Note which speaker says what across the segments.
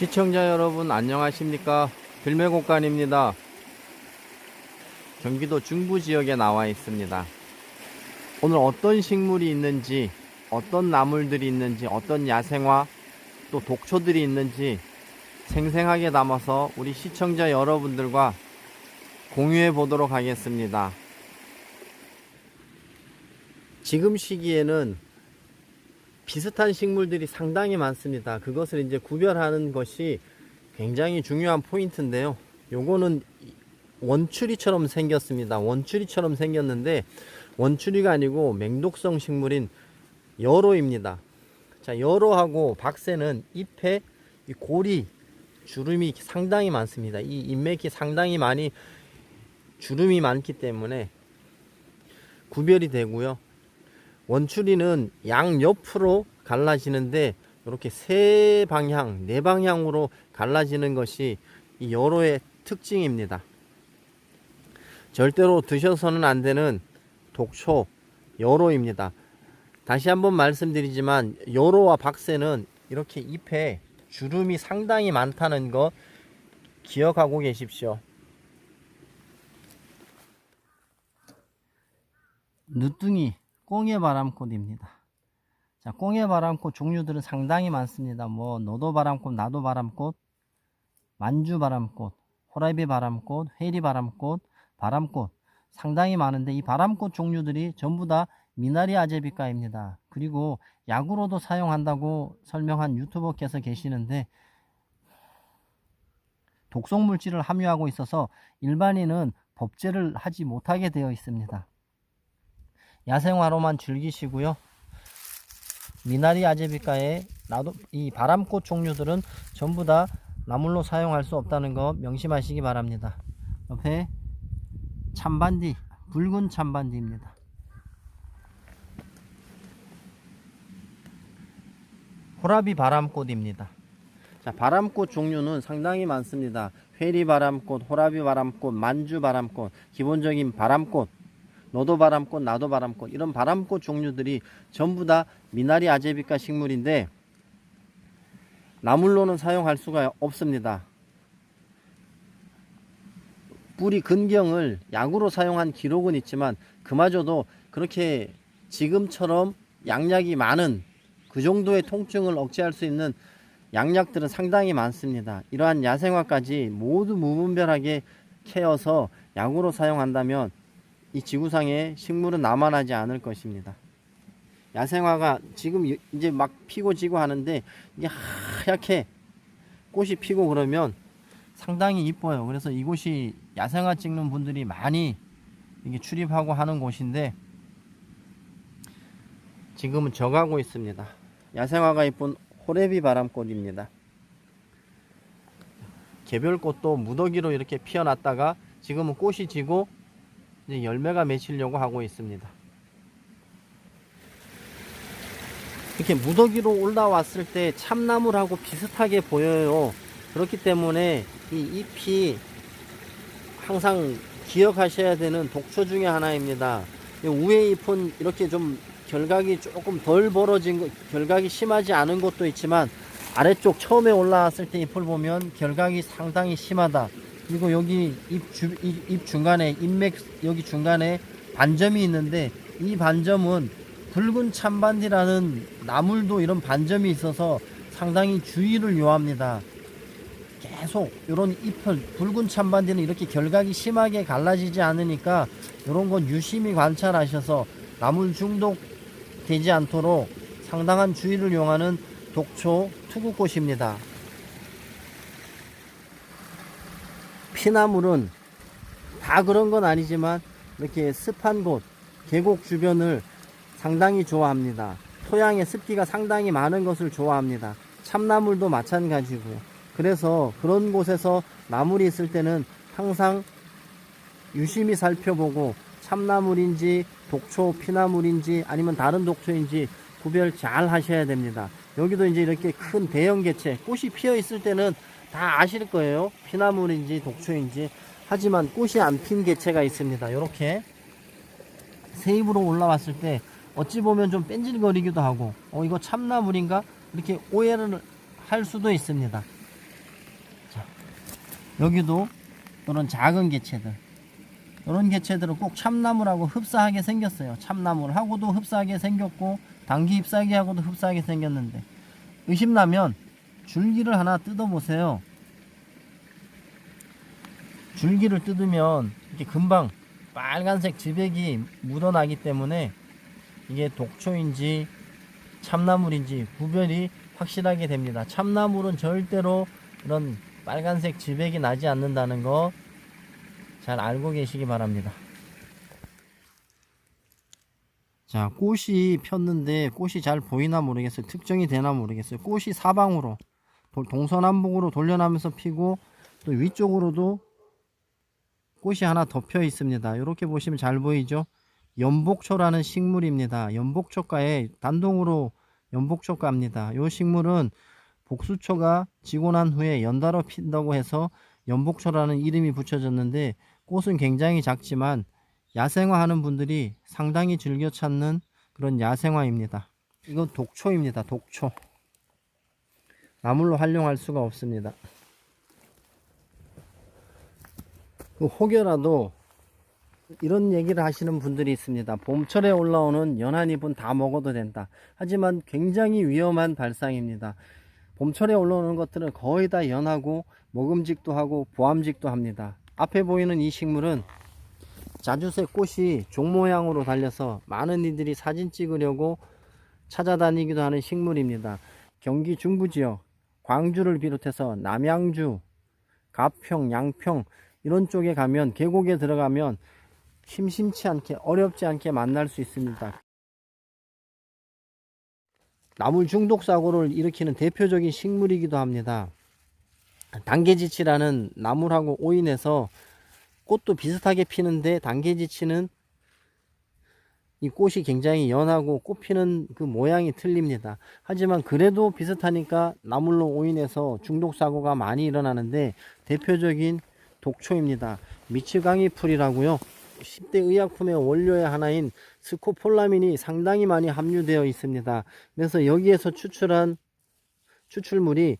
Speaker 1: 시청자 여러분 안녕하십니까? 들매곡간입니다. 경기도 중부 지역에 나와 있습니다. 오늘 어떤 식물이 있는지 어떤 나물들이 있는지 어떤 야생화 또 독초들이 있는지 생생하게 담아서 우리 시청자 여러분들과 공유해 보도록 하겠습니다. 지금 시기에는 비슷한 식물들이 상당히 많습니다. 그것을 이제 구별하는 것이 굉장히 중요한 포인트인데요. 요거는 원추리처럼 생겼습니다. 원추리처럼 생겼는데 원추리가 아니고 맹독성 식물인 여로입니다. 자, 여로하고 박새는 잎에 이 골이 주름이 상당히 많습니다. 이 잎맥이 상당히 많이 주름이 많기 때문에 구별이 되고요. 원추리는 양 옆으로 갈라지는데 이렇게 세 방향, 네 방향으로 갈라지는 것이 이 여로의 특징입니다. 절대로 드셔서는 안 되는 독초 여로입니다. 다시 한번 말씀드리지만 여로와 박새는 이렇게 잎에 주름이 상당히 많다는 거 기억하고 계십시오. 누뚱이 꽁해바람꽃입니다. 자, 꽁해바람꽃 종류들은 상당히 많습니다. 뭐 노도바람꽃, 나도 바람꽃, 만주 바람꽃, 호라비바람꽃, 회리 바람꽃, 바람꽃 상당히 많은데 이 바람꽃 종류들이 전부 다 미나리 아제비과입니다. 그리고 약으로도 사용한다고 설명한 유튜버께서 계시는데 독성 물질을 함유하고 있어서 일반인은 법제를 하지 못하게 되어 있습니다. 야생화로만 즐기시고요. 미나리 아제비과의 나도 이 바람꽃 종류들은 전부 다 나물로 사용할 수 없다는 거 명심하시기 바랍니다. 옆에 참반디, 붉은 참반디입니다. 호라비 바람꽃입니다. 자, 바람꽃 종류는 상당히 많습니다. 회리 바람꽃, 호라비 바람꽃, 만주 바람꽃, 기본적인 바람꽃, 너도 바람꽃, 나도 바람꽃 이런 바람꽃 종류들이 전부 다 미나리 아제비과 식물인데 나물로는 사용할 수가 없습니다. 뿌리 근경을 약으로 사용한 기록은 있지만 그마저도 그렇게 지금처럼 양약이 많은 그 정도의 통증을 억제할 수 있는 양약들은 상당히 많습니다. 이러한 야생화까지 모두 무분별하게 캐어서 약으로 사용한다면 이 지구상에 식물은 남아나지 않을 것입니다. 야생화가 지금 이제 막 피고 지고 하는데 이게 하얗게 꽃이 피고 그러면 상당히 이뻐요. 그래서 이곳이 야생화 찍는 분들이 많이 이게 출입하고 하는 곳인데 지금은 져가고 있습니다. 야생화가 이쁜 호레비 바람꽃입니다. 개별꽃도 무더기로 이렇게 피어났다가 지금은 꽃이 지고 이제 열매가 맺히려고 하고 있습니다. 이렇게 무더기로 올라왔을 때 참나물하고 비슷하게 보여요. 그렇기 때문에 이 잎이 항상 기억하셔야 되는 독초 중에 하나입니다. 이 위에 잎은 이렇게 좀 결각이 조금 덜 벌어진 거, 결각이 심하지 않은 것도 있지만 아래쪽 처음에 올라왔을 때 잎을 보면 결각이 상당히 심하다. 그리고 여기 잎, 잎 중간에 잎맥 여기 중간에 반점이 있는데 이 반점은 붉은 참반디라는 나물도 이런 반점이 있어서 상당히 주의를 요합니다. 계속 이런 잎을 붉은 참반디는 이렇게 결각이 심하게 갈라지지 않으니까 이런 건 유심히 관찰하셔서 나물 중독 되지 않도록 상당한 주의를 요하는 독초 투구꽃입니다. 피나물은 다 그런 건 아니지만 이렇게 습한 곳, 계곡 주변을 상당히 좋아합니다. 토양의 습기가 상당히 많은 것을 좋아합니다. 참나물도 마찬가지고요. 그래서 그런 곳에서 나물이 있을 때는 항상 유심히 살펴보고 참나물인지 독초 피나물인지 아니면 다른 독초인지 구별 잘 하셔야 됩니다. 여기도 이제 이렇게 큰 대형 개체 꽃이 피어 있을 때는 다 아실 거예요. 피나물인지 독초인지. 하지만 꽃이 안 핀 개체가 있습니다. 이렇게 세입으로 올라왔을 때 어찌 보면 좀 뺀질거리기도 하고 어 이거 참나물인가 이렇게 오해를 할 수도 있습니다. 여기도 이런 작은 개체들 이런 개체들은 꼭 참나무라고 흡사하게 생겼어요. 참나무하고도 흡사하게 생겼고 당귀 잎사귀하고도 흡사하게 생겼는데 의심나면 줄기를 하나 뜯어 보세요. 줄기를 뜯으면 이렇게 금방 빨간색 지백이 묻어나기 때문에 이게 독초인지 참나물인지 구별이 확실하게 됩니다. 참나물은 절대로 이런 빨간색 지백이 나지 않는다는 거 잘 알고 계시기 바랍니다. 자, 꽃이 폈는데 꽃이 잘 보이나 모르겠어요. 특정이 되나 모르겠어요. 꽃이 사방으로 도- 동서남북으로 돌려나면서 피고 또 위쪽으로도 꽃이 하나 더펴 있습니다. 이렇게 보시면 잘 보이죠? 연복초라는 식물입니다. 연복초가에 단독으로 연복초가입니다. 이 식물은 복수초가 지고 난 후에 연달아 핀다고 해서 연복초라는 이름이 붙여졌는데 꽃은 굉장히 작지만 야생화하는 분들이 상당히 즐겨 찾는 그런 야생화입니다. 이건 독초입니다. 독초. 나물로 활용할 수가 없습니다. 그 혹여라도 이런 얘기를 하시는 분들이 있습니다. 봄철에 올라오는 연한 잎은 다 먹어도 된다. 하지만 굉장히 위험한 발상입니다. 봄철에 올라오는 것들은 거의 다 연하고 먹음직도 하고 보암직도 합니다. 앞에 보이는 이 식물은 자주색 꽃이 종 모양으로 달려서 많은 이들이 사진 찍으려고 찾아다니기도 하는 식물입니다. 경기 중부 지역, 광주를 비롯해서 남양주, 가평, 양평 이런 쪽에 가면 계곡에 들어가면 심심치 않게 어렵지 않게 만날 수 있습니다. 나물 중독 사고를 일으키는 대표적인 식물이기도 합니다. 단계지치라는 나물하고 오인해서 꽃도 비슷하게 피는데 단계지치는 이 꽃이 굉장히 연하고 꽃 피는 그 모양이 틀립니다. 하지만 그래도 비슷하니까 나물로 오인해서 중독 사고가 많이 일어나는데 대표적인 독초입니다. 미치광이 풀이라고요. 10대 의약품의 원료의 하나인 스코폴라민이 상당히 많이 함유되어 있습니다. 그래서 여기에서 추출한 추출물이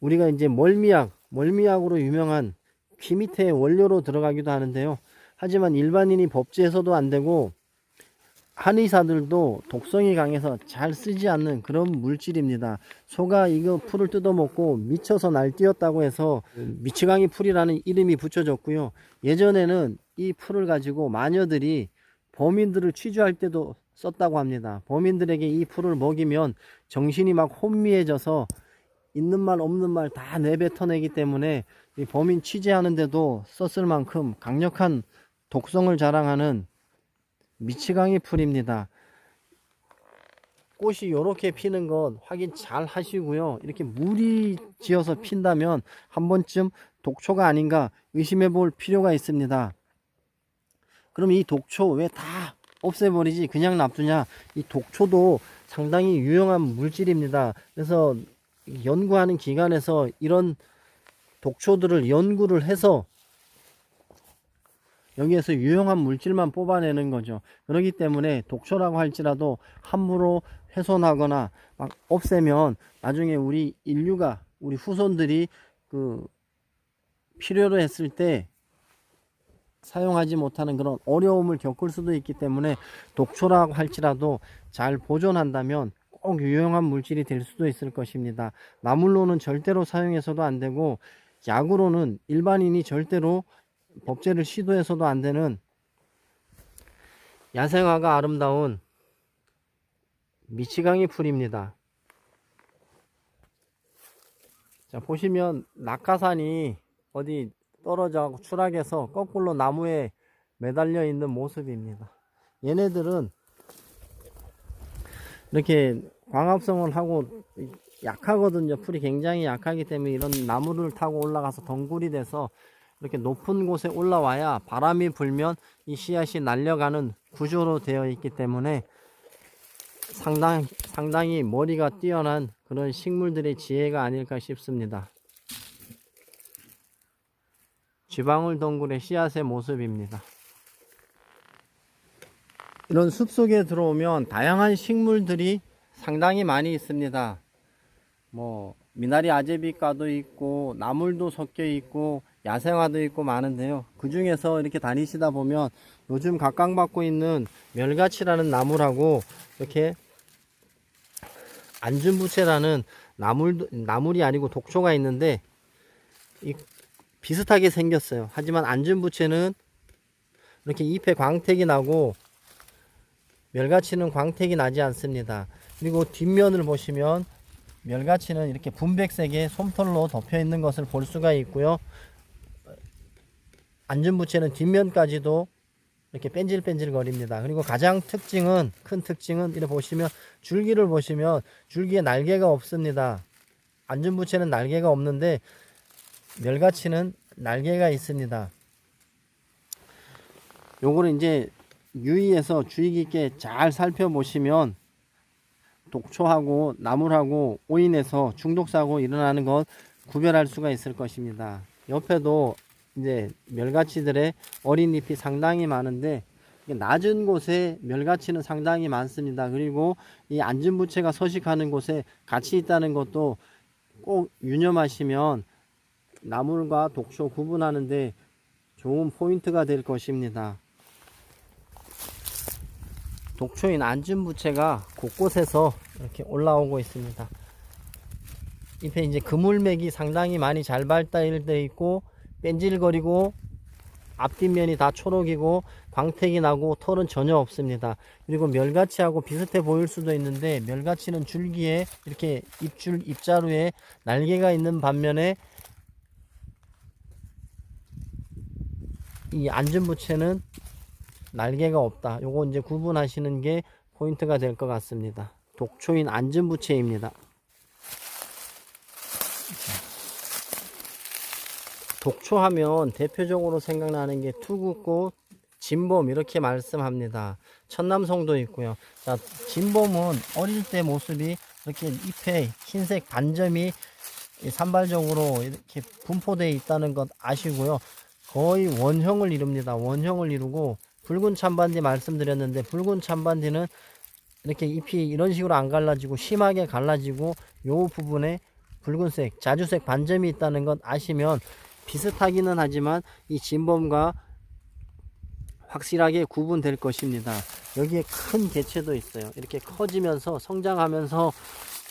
Speaker 1: 우리가 이제 멀미약, 멀미약으로 유명한 피 밑에 원료로 들어가기도 하는데요. 하지만 일반인이 법제해서도 안 되고 한의사들도 독성이 강해서 잘 쓰지 않는 그런 물질입니다. 소가 이거 풀을 뜯어먹고 미쳐서 날뛰었다고 해서 미치광이 풀이라는 이름이 붙여졌고요. 예전에는 이 풀을 가지고 마녀들이 범인들을 취조할 때도 썼다고 합니다. 범인들에게 이 풀을 먹이면 정신이 막 혼미해져서 있는 말 없는 말 다 내뱉어내기 때문에 이 범인 취재하는데도 썼을 만큼 강력한 독성을 자랑하는 미치광이 풀입니다. 꽃이 이렇게 피는 건 확인 잘 하시고요. 이렇게 물이 지어서 핀다면 한 번쯤 독초가 아닌가 의심해 볼 필요가 있습니다. 그럼 이 독초 왜 다 없애버리지 그냥 놔두냐 이 독초도 상당히 유용한 물질입니다 그래서 연구하는 기관에서 이런 독초들을 연구를 해서 여기에서 유용한 물질만 뽑아내는 거죠 그렇기 때문에 독초라고 할지라도 함부로 훼손하거나 막 없애면 나중에 우리 인류가 우리 후손들이 그 필요로 했을 때 사용하지 못하는 그런 어려움을 겪을 수도 있기 때문에 독초라고 할지라도 잘 보존한다면 꼭 유용한 물질이 될 수도 있을 것입니다. 나물로는 절대로 사용해서도 안 되고 약으로는 일반인이 절대로 법제를 시도해서도 안 되는 야생화가 아름다운 미치광이 풀입니다. 자 보시면 낙하산이 어디 떨어져 추락해서 거꾸로 나무에 매달려 있는 모습입니다. 얘네들은 이렇게 광합성을 하고 약하거든요. 풀이 굉장히 약하기 때문에 이런 나무를 타고 올라가서 덩굴이 돼서 이렇게 높은 곳에 올라와야 바람이 불면 이 씨앗이 날려가는 구조로 되어 있기 때문에 상당, 상당히 머리가 뛰어난 그런 식물들의 지혜가 아닐까 싶습니다. 쥐방울 덩굴의 씨앗의 모습입니다. 이런 숲 속에 들어오면 다양한 식물들이 상당히 많이 있습니다. 뭐 미나리 아제비과도 있고 나물도 섞여 있고 야생화도 있고 많은데요. 그 중에서 이렇게 다니시다 보면 요즘 각광받고 있는 멸가치라는 나물하고 이렇게 안준부채라는 나물, 나물이 아니고 독초가 있는데 이 비슷하게 생겼어요. 하지만 안준부채는 이렇게 잎에 광택이 나고 멸가치는 광택이 나지 않습니다. 그리고 뒷면을 보시면 멸가치는 이렇게 분백색의 솜털로 덮여 있는 것을 볼 수가 있고요. 안전부채는 뒷면까지도 이렇게 뺀질뺀질 거립니다. 그리고 가장 특징은 큰 특징은 이렇게 보시면 줄기를 보시면 줄기에 날개가 없습니다. 안전부채는 날개가 없는데 멸가치는 날개가 있습니다. 요거를 이제 유의해서 주의 깊게 잘 살펴보시면 독초하고 나물하고 오인해서 중독사고 일어나는 것 구별할 수가 있을 것입니다. 옆에도 이제 멸가치들의 어린 잎이 상당히 많은데 낮은 곳에 멸가치는 상당히 많습니다. 그리고 이 안전부채가 서식하는 곳에 같이 있다는 것도 꼭 유념하시면 나물과 독초 구분하는데 좋은 포인트가 될 것입니다. 독초인 안전부채가 곳곳에서 이렇게 올라오고 있습니다. 잎에 이제 그물맥이 상당히 많이 잘 발달되어 있고 뺀질거리고 앞뒷면이 다 초록이고 광택이 나고 털은 전혀 없습니다. 그리고 멸가치하고 비슷해 보일 수도 있는데 멸가치는 줄기에 이렇게 잎줄 잎자루에 날개가 있는 반면에 이 안전부채는 날개가 없다. 요거 이제 구분하시는 게 포인트가 될 것 같습니다. 독초인 안전부채입니다. 독초하면 대표적으로 생각나는 게 투구꽃, 진범 이렇게 말씀합니다. 천남성도 있고요. 자, 진범은 어릴 때 모습이 이렇게 잎에 흰색 반점이 산발적으로 이렇게 분포되어 있다는 것 아시고요. 거의 원형을 이룹니다. 원형을 이루고 붉은 찬반디 말씀드렸는데 붉은 찬반디는 이렇게 잎이 이런 식으로 안 갈라지고 심하게 갈라지고 요 부분에 붉은색 자주색 반점이 있다는 것 아시면 비슷하기는 하지만 이 진범과 확실하게 구분될 것입니다. 여기에 큰 개체도 있어요. 이렇게 커지면서 성장하면서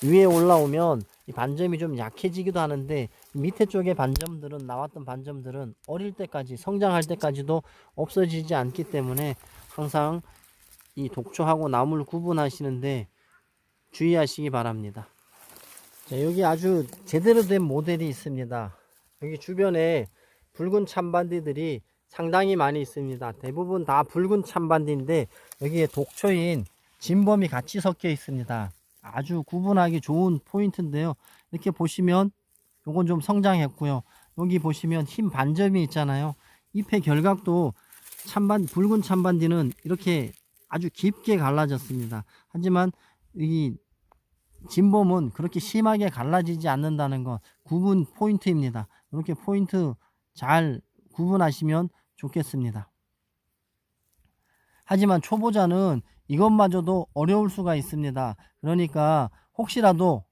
Speaker 1: 위에 올라오면 이 반점이 좀 약해지기도 하는데 밑에 쪽에 반점들은 나왔던 반점들은 어릴 때까지 성장할 때까지도 없어지지 않기 때문에 항상 이 독초하고 나무를 구분하시는데 주의하시기 바랍니다. 자, 여기 아주 제대로 된 모델이 있습니다. 여기 주변에 붉은 참반디들이 상당히 많이 있습니다. 대부분 다 붉은 참반디인데 여기에 독초인 진범이 같이 섞여 있습니다. 아주 구분하기 좋은 포인트인데요. 이렇게 보시면 요건 좀 성장했고요. 여기 보시면 흰 반점이 있잖아요. 잎의 결각도 참반 붉은 참반디는 이렇게 아주 깊게 갈라졌습니다. 하지만 이 진범은 그렇게 심하게 갈라지지 않는다는 것 구분 포인트입니다. 이렇게 포인트 잘 구분하시면 좋겠습니다. 하지만 초보자는 이것마저도 어려울 수가 있습니다. 그러니까 혹시라도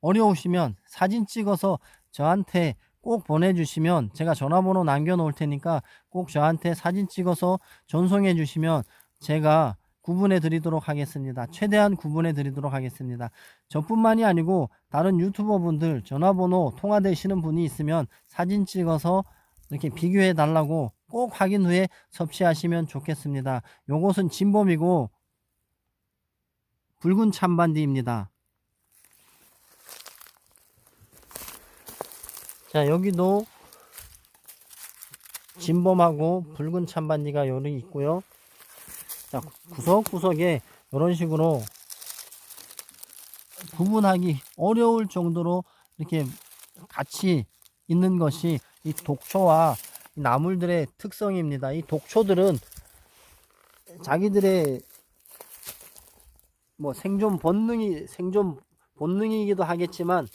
Speaker 1: 어려우시면 사진 찍어서 저한테 꼭 보내주시면 제가 전화번호 남겨놓을 테니까 꼭 저한테 사진 찍어서 전송해 주시면 제가 구분해 드리도록 하겠습니다. 최대한 구분해 드리도록 하겠습니다. 저뿐만이 아니고 다른 유튜버 분들 전화번호 통화되시는 분이 있으면 사진 찍어서 이렇게 비교해 달라고 꼭 확인 후에 섭취하시면 좋겠습니다. 요것은 진범이고 붉은 참반디입니다. 자 여기도 진범하고 붉은 참반디가 여기 있고요. 자, 구석구석에 이런 식으로 구분하기 어려울 정도로 이렇게 같이 있는 것이 이 독초와 이 나물들의 특성입니다. 이 독초들은 자기들의 뭐 생존 본능이 생존 본능이기도 하겠지만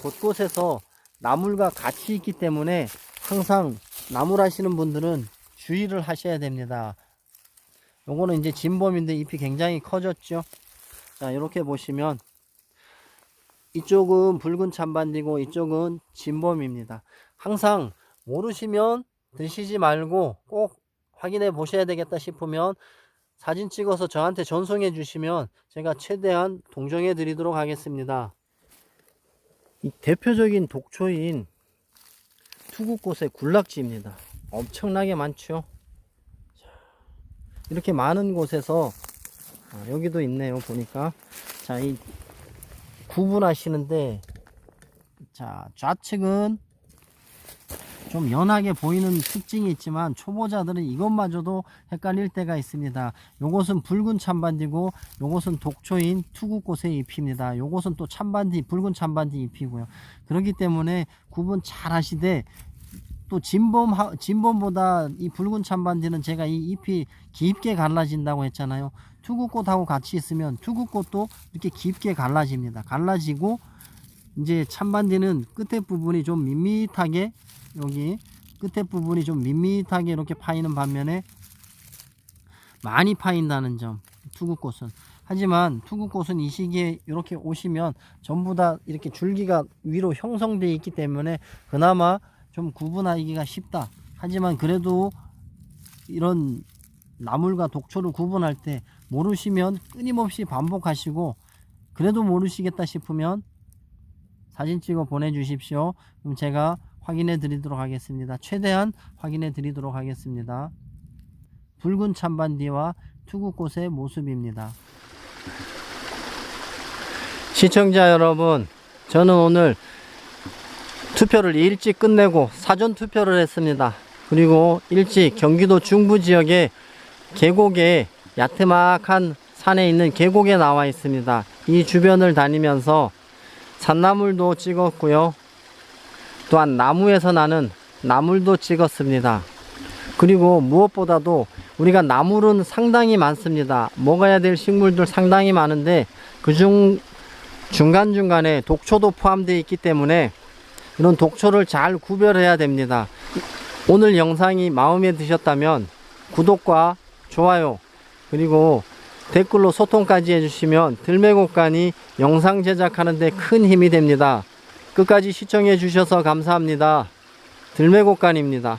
Speaker 1: 곳곳에서 나물과 같이 있기 때문에 항상 나물 하시는 분들은 주의를 하셔야 됩니다. 요거는 이제 진범인데 잎이 굉장히 커졌죠. 자, 이렇게 보시면 이쪽은 붉은 참반디고 이쪽은 진범입니다. 항상 모르시면 드시지 말고 꼭 확인해 보셔야 되겠다 싶으면 사진 찍어서 저한테 전송해 주시면 제가 최대한 동정해 드리도록 하겠습니다. 이 대표적인 독초인 투구꽃의 군락지입니다. 엄청나게 많죠. 자, 이렇게 많은 곳에서 아, 여기도 있네요. 보니까 자, 이 구분하시는데 자, 좌측은 좀 연하게 보이는 특징이 있지만 초보자들은 이것마저도 헷갈릴 때가 있습니다. 요것은 붉은 참반디고 요것은 독초인 투구꽃의 잎입니다. 요것은 또 참반디 붉은 참반디 잎이고요. 그렇기 때문에 구분 잘 하시되 또 진범 진범보다 이 붉은 참반디는 제가 이 잎이 깊게 갈라진다고 했잖아요. 투구꽃하고 같이 있으면 투구꽃도 이렇게 깊게 갈라집니다. 갈라지고 이제 참반디는 끝에 부분이 좀 밋밋하게 여기 끝에 부분이 좀 밋밋하게 이렇게 파이는 반면에 많이 파인다는 점 투구꽃은 하지만 투구꽃은 이 시기에 이렇게 오시면 전부 다 이렇게 줄기가 위로 형성되어 있기 때문에 그나마 좀 구분하기가 쉽다 하지만 그래도 이런 나물과 독초를 구분할 때 모르시면 끊임없이 반복하시고 그래도 모르시겠다 싶으면 사진 찍어 보내주십시오. 그럼 제가 확인해 드리도록 하겠습니다. 최대한 확인해 드리도록 하겠습니다. 붉은 참반디와 투구꽃의 모습입니다. 시청자 여러분, 저는 오늘 투표를 일찍 끝내고 사전 투표를 했습니다. 그리고 일찍 경기도 중부 지역의 계곡에 야트막한 산에 있는 계곡에 나와 있습니다. 이 주변을 다니면서 산나물도 찍었고요. 또한 나무에서 나는 나물도 찍었습니다. 그리고 무엇보다도 우리가 나물은 상당히 많습니다. 먹어야 될 식물들 상당히 많은데 그중 중간중간에 독초도 포함되어 있기 때문에 이런 독초를 잘 구별해야 됩니다. 오늘 영상이 마음에 드셨다면 구독과 좋아요 그리고 댓글로 소통까지 해주시면 들매곡간이 영상 제작하는데 큰 힘이 됩니다. 끝까지 시청해 주셔서 감사합니다. 들매곡간입니다.